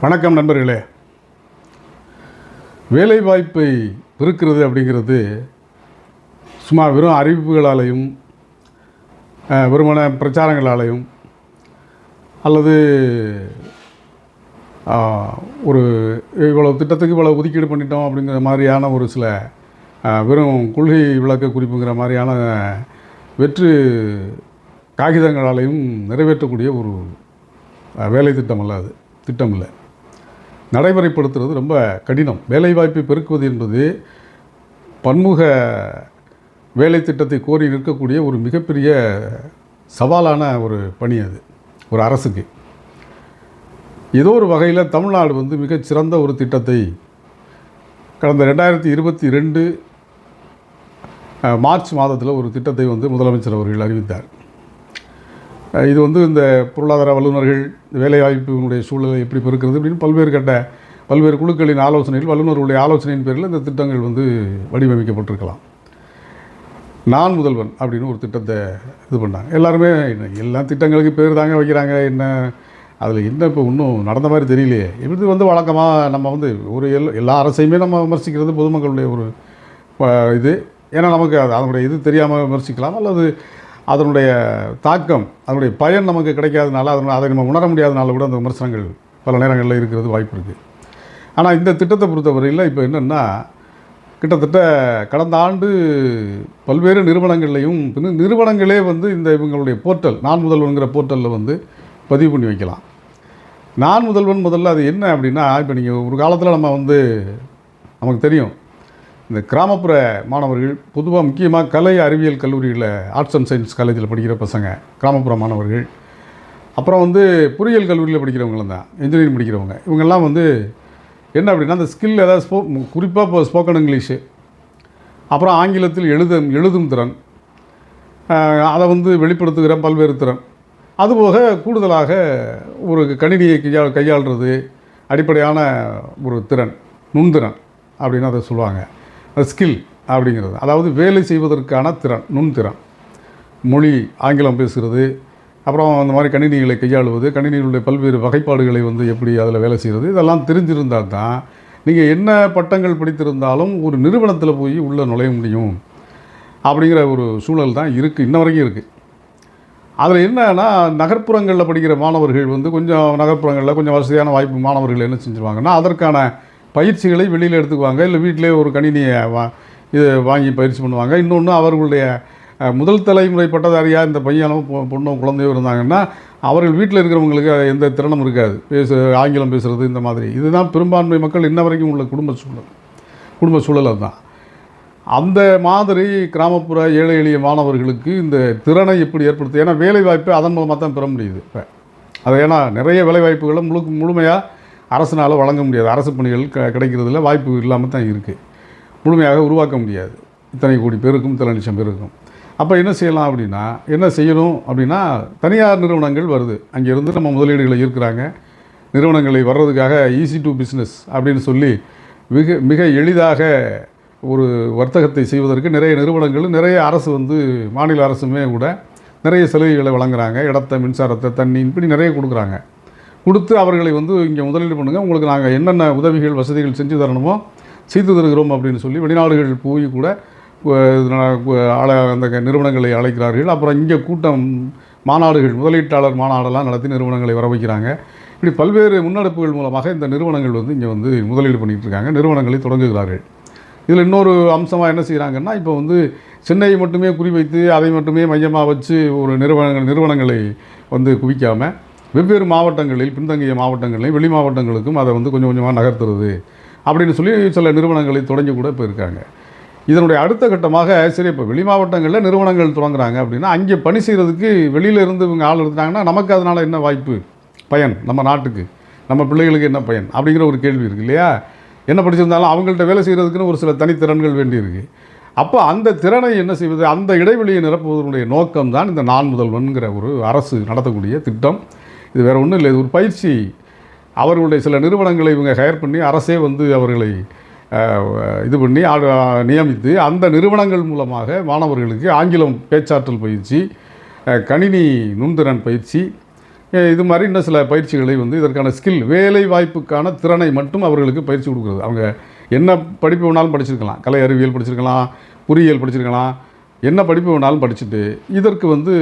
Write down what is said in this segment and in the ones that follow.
வணக்கம் நண்பர்களே. வேலைவாய்ப்பை பெருக்கிறது அப்படிங்கிறது சும்மா வெறும் அறிவிப்புகளாலையும் வெறுமன பிரச்சாரங்களாலையும் அல்லது ஒரு இவ்வளோ திட்டத்துக்கு இவ்வளோ ஒதுக்கீடு பண்ணிட்டோம் அப்படிங்கிற மாதிரியான ஒரு சில வெறும் கொள்கை விளக்க குறிப்புங்கிற மாதிரியான வெற்று காகிதங்களாலையும் நிறைவேற்றக்கூடிய ஒரு வேலை திட்டம் அல்ல அது. திட்டம் இல்லை நடைமுறைப்படுத்துறது ரொம்ப கடினம். வேலைவாய்ப்பை பெருக்குவது என்பது பன்முக வேலை திட்டத்தை கோரி நிற்கக்கூடிய ஒரு மிகப்பெரிய சவாலான ஒரு பணி அது ஒரு அரசுக்கு. ஏதோ ஒரு வகையில் தமிழ்நாடு வந்து மிகச்சிறந்த ஒரு திட்டத்தை கடந்த ரெண்டாயிரத்தி இருபத்தி ரெண்டு மார்ச் மாதத்தில் ஒரு திட்டத்தை வந்து முதலமைச்சர் அவர்கள் அறிவித்தார். இது வந்து இந்த பொருளாதார வல்லுநர்கள் வேலைவாய்ப்பினுடைய சூழலை எப்படி பெருக்கிறது அப்படின்னு பல்வேறு கட்ட பல்வேறு குழுக்களின் ஆலோசனையில் வல்லுநர்களுடைய ஆலோசனையின் பேரில் இந்த திட்டங்கள் வந்து வடிவமைக்கப்பட்டிருக்கலாம். நான் முதல்வன் அப்படின்னு ஒரு திட்டத்தை இது பண்ணாங்க. எல்லாருமே எல்லா திட்டங்களுக்கு பேர் தாங்க வைக்கிறாங்க என்ன அதில் என்ன இப்போ இன்னும் நடந்த மாதிரி தெரியலையே. இது வந்து வழக்கமாக நம்ம வந்து ஒரு எல் எல்லா அரசையுமே நம்ம விமர்சிக்கிறது பொதுமக்களுடைய ஒரு இது. ஏன்னா நமக்கு அது அதனுடைய இது தெரியாமல் விமர்சிக்கலாம் அல்லது அதனுடைய தாக்கம் அதனுடைய பயன் நமக்கு கிடைக்காதனால அதனால் அதை நம்ம உணர முடியாதனால கூட அந்த விமர்சனங்கள் பல நேரங்களில் இருக்கிறது வாய்ப்பு இருக்குது ஆனால் இந்த திட்டத்தை பொறுத்தவரையில் இப்போ என்னென்னா கிட்டத்தட்ட கடந்த ஆண்டு பல்வேறு நிறுவனங்கள்லையும் பின்ன நிறுவனங்களே வந்து இந்த இவங்களுடைய போர்ட்டல் நான் முதல்வன்கிற போர்ட்டலில் வந்து பதிவு பண்ணி வைக்கலாம். நான் முதல்வன் முதல்ல அது என்ன அப்படின்னா இப்போ நீங்கள் ஒரு காலத்தில் நம்ம வந்து நமக்கு தெரியும் இந்த கிராமப்புற மாணவர்கள் பொதுவாக முக்கியமாக கலை அறிவியல் கல்லூரியில் ஆர்ட்ஸ் அண்ட் சயின்ஸ் காலேஜில் படிக்கிற பசங்க கிராமப்புற மாணவர்கள். அப்புறம் வந்து பொறியியல் கல்லூரியில் படிக்கிறவங்களும் தான் இன்ஜினியரிங் படிக்கிறவங்க. இவங்கெல்லாம் வந்து என்ன அப்படின்னா அந்த ஸ்கில் ஏதாவது ஸ்போ குறிப்பாக இப்போ ஸ்போக்கன் இங்கிலீஷு அப்புறம் ஆங்கிலத்தில் எழுதும் எழுதும் திறன் அதை வந்து வெளிப்படுத்துகிற பல்வேறு திறன். அதுபோக கூடுதலாக ஒரு கணினியை கையாள் கையாளுறது அடிப்படையான ஒரு திறன் நுண்திறன் அப்படின்னு அதை சொல்லுவாங்க. ஸ்கில் அப்படிங்கிறது. அதாவது வேலை செய்வதற்கான திறன் நுண்திறன். மொழி ஆங்கிலம் பேசுகிறது அப்புறம் அந்த மாதிரி கணினிகளை கையாளுவது கணினிகளுடைய பல்வேறு வகைப்பாடுகளை வந்து எப்படி அதில் வேலை செய்கிறது இதெல்லாம் தெரிஞ்சிருந்தால் தான் நீங்கள் என்ன பட்டங்கள் படித்திருந்தாலும் ஒரு நிறுவனத்தில் போய் உள்ளே நுழைய முடியும் அப்படிங்கிற ஒரு சூழல் தான் இருக்குது இன்ன வரைக்கும் இருக்குது அதில் என்னன்னா நகர்ப்புறங்களில் படிக்கிற மாணவர்கள் வந்து கொஞ்சம் நகர்ப்புறங்களில் கொஞ்சம் வசதியான வாய்ப்பு மாணவர்கள் என்ன செஞ்சுருவாங்கன்னா அதற்கான பயிற்சிகளை வெளியில் எடுத்துக்குவாங்க. இல்லை வீட்டிலே ஒரு கணினியை வா இது வாங்கி பயிற்சி பண்ணுவாங்க. இன்னொன்று அவர்களுடைய முதல் தலைமுறை பட்டதாரியாக இந்த பையனோ பொ- குழந்தையும் இருந்தாங்கன்னா அவர்கள் வீட்டில் இருக்கிறவங்களுக்கு எந்த திறனும் இருக்காது. பேசு ஆங்கிலம் பேசுகிறது இந்த மாதிரி. இதுதான் பெரும்பான்மை மக்கள் இன்ன வரைக்கும் உள்ள குடும்ப சூழல். குடும்ப சூழல் தான் அந்த மாதிரி கிராமப்புற ஏழை எளிய மாணவர்களுக்கு இந்த திறனை எப்படி ஏற்படுத்து ஏன்னா வேலைவாய்ப்பு அதன் மூலமாக தான் பெற முடியுது இப்போ. அது ஏன்னா நிறைய வேலைவாய்ப்புகளும் முழு முழுமையாக அரசினால் வழங்க முடியாது. அரசு பணிகள் க கிடைக்கிறதுல வாய்ப்பு இல்லாமல் தான் இருக்குது முழுமையாக உருவாக்க முடியாது. இத்தனை கோடி பேருக்கும் இத்தனை லட்சம் பேருக்கும். அப்போ என்ன செய்யலாம் அப்படின்னா என்ன செய்யணும் அப்படின்னா தனியார் நிறுவனங்கள் வருது. அங்கேருந்து நம்ம முதலீடுகளை ஈர்க்கிறாங்க. நிறுவனங்களை வர்றதுக்காக ஈஸி டு பிஸ்னஸ் அப்படின்னு சொல்லி மிக மிக எளிதாக ஒரு வர்த்தகத்தை செய்வதற்கு நிறைய நிறுவனங்கள் நிறைய அரசு வந்து மாநில அரசுமே கூட நிறைய சலுகைகளை வழங்குறாங்க. இடத்த மின்சாரத்தை தண்ணி இப்படி நிறைய கொடுக்குறாங்க. கொடுத்து அவர்களை வந்து இங்கே முதலீடு பண்ணுங்கள் உங்களுக்கு நாங்கள் என்னென்ன உதவிகள் வசதிகள் செஞ்சு தரணுமோ செய்து தருகிறோம் அப்படின்னு சொல்லி வெளிநாடுகள் போய் கூட அந்த நிறுவனங்களை அழைக்கிறார்கள். அப்புறம் இங்கே கூட்டம் மாநாடுகள் முதலீட்டாளர் மாநாடெல்லாம் நடத்தி நிறுவனங்களை வர வைக்கிறாங்க. இப்படி பல்வேறு முன்னெடுப்புகள் மூலமாக இந்த நிறுவனங்கள் வந்து இங்கே வந்து முதலீடு பண்ணிகிட்டு இருக்காங்க. நிறுவனங்களை தொடங்குகிறார்கள். இதில் இன்னொரு அம்சமாக என்ன செய்கிறாங்கன்னா இப்போ வந்து சென்னையை மட்டுமே குறிவைத்து அதை மட்டுமே மையமாக வச்சு ஒரு நிறுவனங்கள் நிறுவனங்களை வந்து குவிக்காமல் வெவ்வேறு மாவட்டங்களில் பின்தங்கிய மாவட்டங்களையும் வெளி மாவட்டங்களுக்கும் அதை வந்து கொஞ்சம் கொஞ்சமாக நகர்த்துறது அப்படின்னு சொல்லி சில நிறுவனங்களை தொடங்கி கூட இப்போ இருக்காங்க. இதனுடைய அடுத்த கட்டமாக சரி இப்போ வெளி மாவட்டங்களில் நிறுவனங்கள் தொடங்குறாங்க அப்படின்னா அங்கே பணி செய்கிறதுக்கு வெளியில் இருந்து இவங்க ஆள் இருந்தாங்கன்னா நமக்கு அதனால் என்ன வாய்ப்பு? பயன் நம்ம நாட்டுக்கு. நம்ம பிள்ளைகளுக்கு என்ன பயன்? அப்படிங்கிற ஒரு கேள்வி இருக்குது இல்லையா? என்ன படிச்சிருந்தாலும் அவங்கள்ட்ட வேலை செய்கிறதுக்குன்னு ஒரு சில தனித்திறன்கள் வேண்டியிருக்கு அப்போ அந்த திறனை என்ன செய்வது? அந்த இடைவெளியை நிரப்புவதனுடைய நோக்கம்தான் இந்த நான் முதல்வன்கிற ஒரு அரசு நடத்தக்கூடிய திட்டம். இது வேறு ஒன்றும் இல்லை இது ஒரு பயிற்சி. அவர்களுடைய சில நிறுவனங்களை இவங்க ஹையர் பண்ணி அரசே வந்து அவர்களை இது பண்ணி நியமித்து அந்த நிறுவனங்கள் மூலமாக மாணவர்களுக்கு ஆங்கிலம் பேச்சாற்றல் பயிற்சி கணினி நுண்திறன் பயிற்சி இது மாதிரி இன்னும் சில பயிற்சிகளை வந்து இதற்கான ஸ்கில் வேலை வாய்ப்புக்கான திறனை மட்டும் அவர்களுக்கு பயிற்சி கொடுக்குறது. அவங்க என்ன படிப்பு வேணாலும் படிச்சிருக்கலாம். கலை அறிவியல் படிச்சிருக்கலாம் பொறியியல் படிச்சிருக்கலாம் என்ன படிப்பு வேணாலும் படிச்சுட்டு இதற்கு வந்து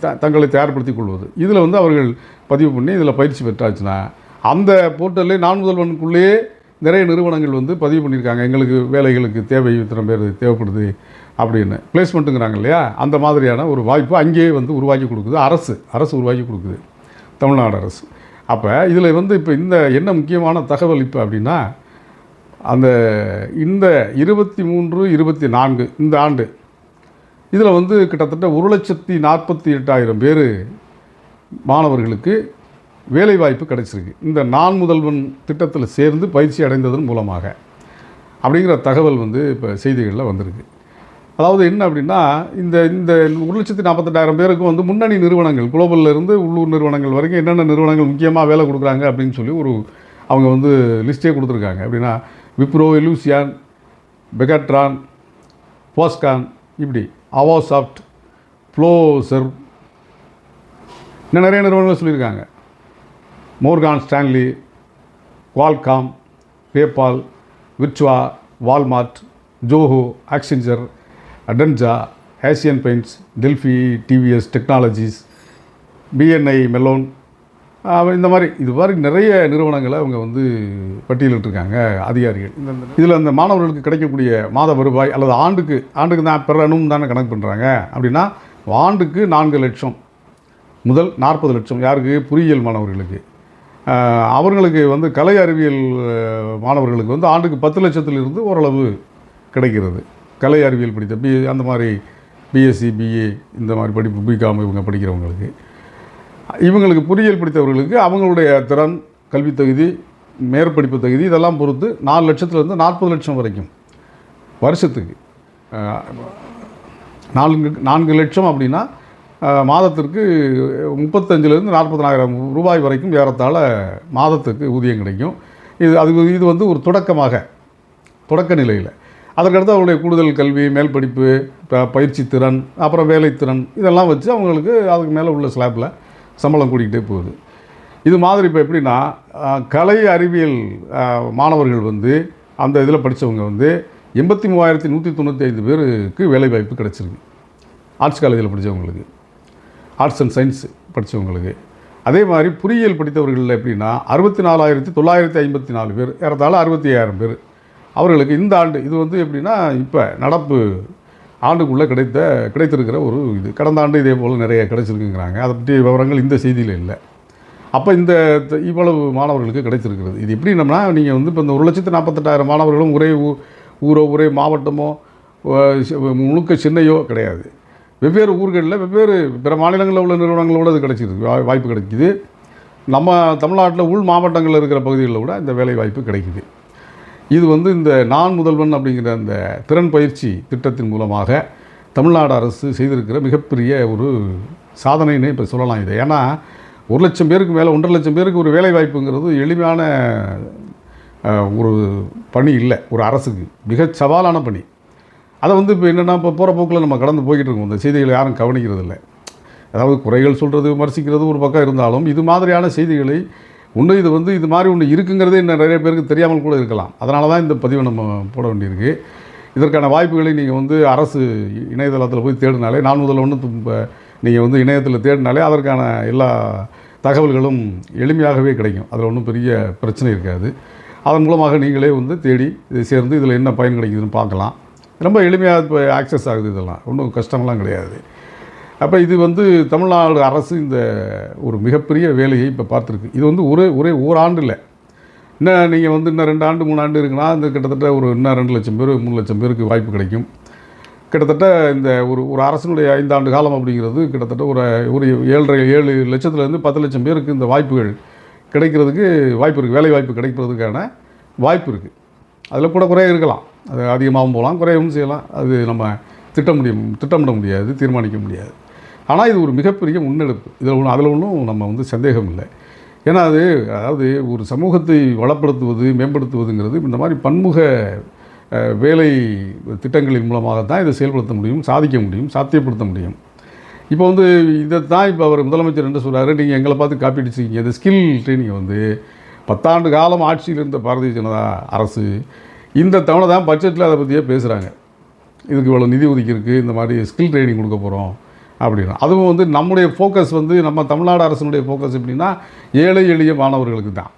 த தங்களை தயார்படுத்திக் கொள்வது. இதில் வந்து அவர்கள் பதிவு பண்ணி இதில் பயிற்சி பெற்றாச்சுன்னா அந்த போர்ட்டல்லே நான் முதல்வனுக்குள்ளேயே நிறைய நிறுவனங்கள் வந்து பதிவு பண்ணியிருக்காங்க. எங்களுக்கு வேலைகளுக்கு தேவை இத்தனை பேர் தேவைப்படுது அப்படின்னு. பிளேஸ்மெண்ட்டுங்கிறாங்க இல்லையா? அந்த மாதிரியான ஒரு வாய்ப்பு அங்கேயே வந்து உருவாக்கி கொடுக்குது. அரசு அரசு உருவாக்கி கொடுக்குது. தமிழ்நாடு அரசு. அப்போ இதில் வந்து இப்போ இந்த என்ன முக்கியமான தகவல் இப்போ அப்படின்னா அந்த இந்த இருபத்தி மூன்று இருபத்தி நான்கு இந்த ஆண்டு இதில் வந்து கிட்டத்தட்ட ஒரு லட்சத்தி நாற்பத்தி எட்டாயிரம் பேர் மாணவர்களுக்கு வேலைவாய்ப்பு கிடைச்சிருக்கு. இந்த நான் முதல்வன் திட்டத்தில் சேர்ந்து பயிற்சி அடைந்ததன் மூலமாக அப்படிங்கிற தகவல் வந்து இப்போ செய்திகளில் வந்திருக்கு. அதாவது என்ன அப்படின்னா இந்த இந்த ஒரு லட்சத்தி நாற்பத்தெட்டாயிரம் பேருக்கு வந்து முன்னணி நிறுவனங்கள் குளோபல்ல இருந்து உள்ளூர் நிறுவனங்கள் வரைக்கும் என்னென்ன நிறுவனங்கள் முக்கியமாக வேலை கொடுக்குறாங்க அப்படின்னு சொல்லி ஒரு அவங்க வந்து லிஸ்ட்டே கொடுத்துருக்காங்க. அப்படின்னா விப்ரோ எலூசியான் பெகட்ரான் போஸ்கான் இப்படி. அவோசாஃப்ட் ஃப்ளோசர்வ் இன்னும் நிறைய நிறுவனங்கள் சொல்லியிருக்காங்க. Morgan Stanley Qualcomm PayPal Virtusa Walmart Zoho Accenture அடன்ஜா Asian Paints Delphi TVS technologies BNY Mellon இந்த மாதிரி இது மாதிரி நிறைய நிறுவனங்களை அவங்க வந்து பட்டியலிட்டிருக்காங்க அதிகாரிகள். இதில் அந்த மாணவர்களுக்கு கிடைக்கக்கூடிய மாத வருவாய் அல்லது ஆண்டுக்கு ஆண்டுக்கு தான் பெறணும் தானே கணக்கு பண்ணுறாங்க அப்படின்னா ஆண்டுக்கு நான்கு லட்சம் முதல் நாற்பது லட்சம் யாருக்கு? பொறியியல் மாணவர்களுக்கு. அவர்களுக்கு வந்து கலை அறிவியல் மாணவர்களுக்கு வந்து ஆண்டுக்கு பத்து லட்சத்திலிருந்து ஓரளவு கிடைக்கிறது. கலை அறிவியல் படித்த பி அந்த மாதிரி பிஎஸ்சி பிஏ இந்த மாதிரி படிப்பு பிகாம் இவங்க படிக்கிறவங்களுக்கு. இவங்களுக்கு பொறியியல் படித்தவர்களுக்கு அவங்களுடைய திறன் கல்வி தகுதி மேற்படிப்பு தகுதி இதெல்லாம் பொறுத்து நாலு லட்சத்துலேருந்து நாற்பது லட்சம் வரைக்கும். வருஷத்துக்கு. நான்கு நான்கு லட்சம் அப்படின்னா மாதத்திற்கு முப்பத்தஞ்சிலேருந்து நாற்பத்தனாயிரம் ரூபாய் வரைக்கும் ஏறத்தாழ மாதத்துக்கு ஊதியம் கிடைக்கும். இது அது இது வந்து ஒரு தொடக்கமாக தொடக்க நிலையில். அதற்கடுத்து அவங்களுடைய கூடுதல் கல்வி மேல் படிப்பு ப- பயிற்சி திறன் அப்புறம் வேலைத்திறன் இதெல்லாம் வச்சு அவங்களுக்கு அதுக்கு மேலே உள்ள ஸ்லாப்பில் சம்பளம் கூடிக்கிட்டே போகுது. இது மாதிரி இப்போ எப்படின்னா கலை அறிவியல் மாணவர்கள் வந்து அந்த இதில் படித்தவங்க வந்து எண்பத்தி மூவாயிரத்தி நூற்றி தொண்ணூற்றி ஐந்து பேருக்கு வேலைவாய்ப்பு கிடச்சிருக்கு. ஆர்ட்ஸ் காலேஜில் படித்தவங்களுக்கு ஆர்ட்ஸ் அண்ட் சயின்ஸ் படித்தவங்களுக்கு அதே மாதிரி பொறியியல் படித்தவர்களில் எப்படின்னா அறுபத்தி நாலாயிரத்தி தொள்ளாயிரத்தி ஐம்பத்தி நாலு பேர் ஏறத்தாழ அறுபத்தி ஐயாயிரம் பேர். அவர்களுக்கு இந்த ஆண்டு இது வந்து எப்படின்னா இப்போ நடப்பு ஆண்டுக்குள்ளே கிடைத்த கிடைத்திருக்கிற ஒரு இது. கடந்த ஆண்டு இதே போல் நிறைய கிடைச்சிருக்குங்கிறாங்க. அதை பற்றிய விவரங்கள் இந்த செய்தியில் இல்லை. அப்போ இந்த இவ்வளவு மாணவர்களுக்கு கிடைச்சிருக்கிறது இது எப்படின்னம்னா நீங்கள் வந்து இப்போ இந்த ஒரு லட்சத்து நாற்பத்தெட்டாயிரம் மாணவர்களும் ஒரே ஊ ஊரோ ஒரே மாவட்டமோ முழுக்க சின்னையோ கிடையாது. வெவ்வேறு ஊர்களில் வெவ்வேறு பிற மாநிலங்களில் உள்ள நிறுவனங்களோட அது கிடைச்சிருக்கு. வா- வாய்ப்பு கிடைக்குது. நம்ம தமிழ்நாட்டில் உள் மாவட்டங்களில் இருக்கிற பகுதிகளில் கூட இந்த வேலை வாய்ப்பு கிடைக்குது. இது வந்து இந்த நான் முதல்வன் அப்படிங்கிற அந்த திறன் பயிற்சி திட்டத்தின் மூலமாக தமிழ்நாடு அரசு செய்திருக்கிற மிகப்பெரிய ஒரு சாதனைன்னு இப்போ சொல்லலாம் இதை. ஏன்னா ஒரு லட்சம் பேருக்கு மேலே ஒன்றரை லட்சம் பேருக்கு ஒரு வேலை வாய்ப்புங்கிறது எளிமையான ஒரு பணி இல்லை ஒரு அரசுக்கு. மிக சவாலான பணி. அதை வந்து இப்போ என்னென்னா இப்போ போகிற போக்கில் நம்ம கடந்து போய்கிட்டு இருக்கோம். இந்த செய்திகளை யாரும் கவனிக்கிறது இல்லை அதாவது குறைகள் சொல்கிறது விமர்சிக்கிறது ஒரு பக்கம் இருந்தாலும் இது மாதிரியான செய்திகளை ஒன்று இது வந்து இது மாதிரி ஒன்று இருக்குங்கிறதே இன்னும் நிறைய பேருக்கு தெரியாமல் கூட இருக்கலாம். அதனால தான் இந்த பதிவை நம்ம போட வேண்டியிருக்கு. இதற்கான வாய்ப்புகளை நீங்கள் வந்து அரசு இணையதளத்தில் போய் தேடினாலே நான் முதல்ல ஒன்று நீங்கள் வந்து இணையத்தில் தேடினாலே அதற்கான எல்லா தகவல்களும் எளிமையாகவே கிடைக்கும். அதில் ஒன்றும் பெரிய பிரச்சனை இருக்காது. அதன் மூலமாக நீங்களே வந்து தேடி இதை சேர்ந்து இதில் என்ன பயன் கிடைக்குதுன்னு பார்க்கலாம். ரொம்ப எளிமையாக இப்போ ஆக்சஸ் ஆகுது இதெல்லாம். ஒன்றும் கஷ்டமெல்லாம் கிடையாது. அப்போ இது வந்து தமிழ்நாடு அரசு இந்த ஒரு மிகப்பெரிய வேலையை இப்போ பார்த்துருக்கு. இது வந்து ஒரே ஒரே ஓராண்டு இல்லை இன்னும் நீங்கள் வந்து இன்னும் ரெண்டு ஆண்டு மூணு ஆண்டு இருக்குன்னா இந்த கிட்டத்தட்ட ஒரு இன்னும் ரெண்டு லட்சம் பேர் மூணு லட்சம் பேருக்கு வாய்ப்பு கிடைக்கும். கிட்டத்தட்ட இந்த ஒரு ஒரு அரசினுடைய ஐந்தாண்டு காலம் அப்படிங்கிறது கிட்டத்தட்ட ஒரு ஒரு ஏழரை ஏழு லட்சத்துலேருந்து பத்து லட்சம் பேருக்கு இந்த வாய்ப்புகள் கிடைக்கிறதுக்கு வாய்ப்பு இருக்குது வேலை வாய்ப்பு கிடைக்கிறதுக்கான வாய்ப்பு இருக்குது அதில் கூட குறைய இருக்கலாம். அது அதிகமாகவும் போகலாம் குறையவும் செய்யலாம். அது நம்ம திட்ட முடியும் திட்டமிட முடியாது தீர்மானிக்க முடியாது. ஆனால் இது ஒரு மிகப்பெரிய முன்னெடுப்பு. இதில் ஒன்றும் அதில் ஒன்றும் நம்ம வந்து சந்தேகம் இல்லை ஏன்னா அது அதாவது ஒரு சமூகத்தை வளப்படுத்துவது மேம்படுத்துவதுங்கிறது இந்த மாதிரி பன்முக வேலை திட்டங்களின் மூலமாக தான் இதை செயல்படுத்த முடியும் சாதிக்க முடியும் சாத்தியப்படுத்த முடியும். இப்போ வந்து இதை தான் இப்போ அவர் முதலமைச்சர் என்ன சொல்கிறாரு நீங்கள் எங்களை பார்த்து காப்பி அடிச்சிக்கிங்க இந்த ஸ்கில் ட்ரைனிங் வந்து பத்தாண்டு காலம் ஆட்சியில் இருந்த பாரதிய ஜனதா அரசு இந்த தவணை தான் பட்ஜெட்டில் அதை பற்றியே பேசுகிறாங்க இதுக்கு இவ்வளோ நிதி ஒதுக்கியிருக்கு இந்த மாதிரி ஸ்கில் ட்ரைனிங் கொடுக்க போகிறோம் அப்படின்னா. அதுவும் வந்து நம்முடைய ஃபோக்கஸ் வந்து நம்ம தமிழ்நாடு அரசினுடைய ஃபோக்கஸ் எப்படின்னா ஏழை எளிய மாணவர்களுக்கு தான்.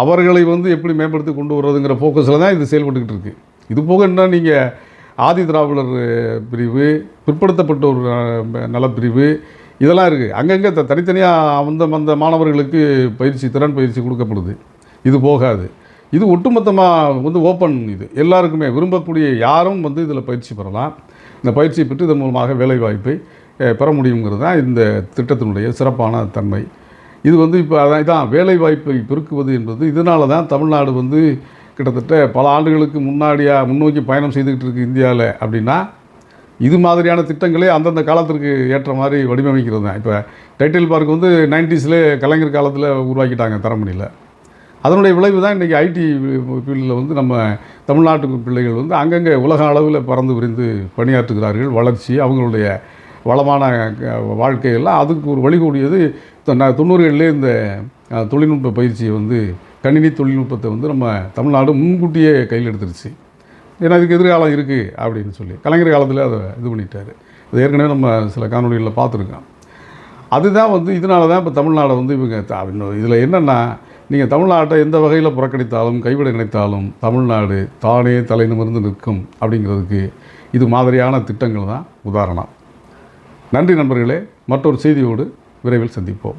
அவர்களை வந்து எப்படி மேம்படுத்தி கொண்டு வர்றதுங்கிற ஃபோக்கஸில் தான் இது செயல்பட்டுக்கிட்டு இருக்குது இது போக என்ன நீங்கள் ஆதி திராவிடர் பிரிவு பிற்படுத்தப்பட்டோர் ஒரு நலப்பிரிவு இதெல்லாம் இருக்குது அங்கங்கே த தனித்தனியாக அந்த அந்த மாணவர்களுக்கு பயிற்சி திறன் பயிற்சி கொடுக்கப்படுது. இது போகாது. இது ஒட்டுமொத்தமாக வந்து ஓப்பன் இது. எல்லாருக்குமே விரும்பக்கூடிய யாரும் வந்து இதில் பயிற்சி பெறலாம். இந்த பயிற்சியை பெற்று இதன் மூலமாக வேலைவாய்ப்பை பெற முடியுங்கிறது தான் இந்த திட்டத்தினுடைய சிறப்பான தன்மை. இது வந்து இப்போ அதான் இதான் வேலைவாய்ப்பை பெருக்குவது என்பது இதனால தான் தமிழ்நாடு வந்து கிட்டத்தட்ட பல ஆண்டுகளுக்கு முன்னாடியாக முன்னோக்கி பயணம் செய்துக்கிட்டு இருக்கு இந்தியாவில் அப்படின்னா இது மாதிரியான திட்டங்களே அந்தந்த காலத்திற்கு ஏற்ற மாதிரி வடிவமைக்கிறது தான். இப்போ டைட்டில் பார்க் வந்து நைன்டிஸில் கலைஞர் காலத்தில் உருவாக்கிட்டாங்க தரமணியில். அதனுடைய விளைவு தான் இன்றைக்கி ஐடி ஃபீல்டில் வந்து நம்ம தமிழ்நாட்டு பிள்ளைகள் வந்து அங்கங்கே உலக அளவில் பறந்து விரிந்து பணியாற்றுகிறார்கள் வளர்ச்சி அவங்களுடைய வளமான வாழ்க்கையெல்லாம் அதுக்கு ஒரு வழிகூடியது தொண்ணூறுகளிலே இந்த தொழில்நுட்ப பயிற்சியை வந்து கணினி தொழில்நுட்பத்தை வந்து நம்ம தமிழ்நாடு முன்கூட்டியே கையில் எடுத்துருச்சு. ஏன்னா இதுக்கு எதிர்காலம் இருக்குது அப்படின்னு சொல்லி. கலைஞர் காலத்தில் அதை இது பண்ணிட்டார். அது ஏற்கனவே நம்ம சில காணொலிகளில் பார்த்துருக்கோம். அதுதான் வந்து இதனால தான் இப்போ தமிழ்நாடை வந்து இவங்க இதில் என்னென்னா நீங்கள் தமிழ்நாட்டை எந்த வகையில் புறக்கணித்தாலும் கைவிட நினைத்தாலும் தமிழ்நாடு தானே தலை நிமிர்ந்து நிற்கும் அப்படிங்கிறதுக்கு இது மாதிரியான திட்டங்கள் தான் உதாரணம். நன்றி நண்பர்களே மற்றொரு செய்தியோடு விரைவில் சந்திப்போம்.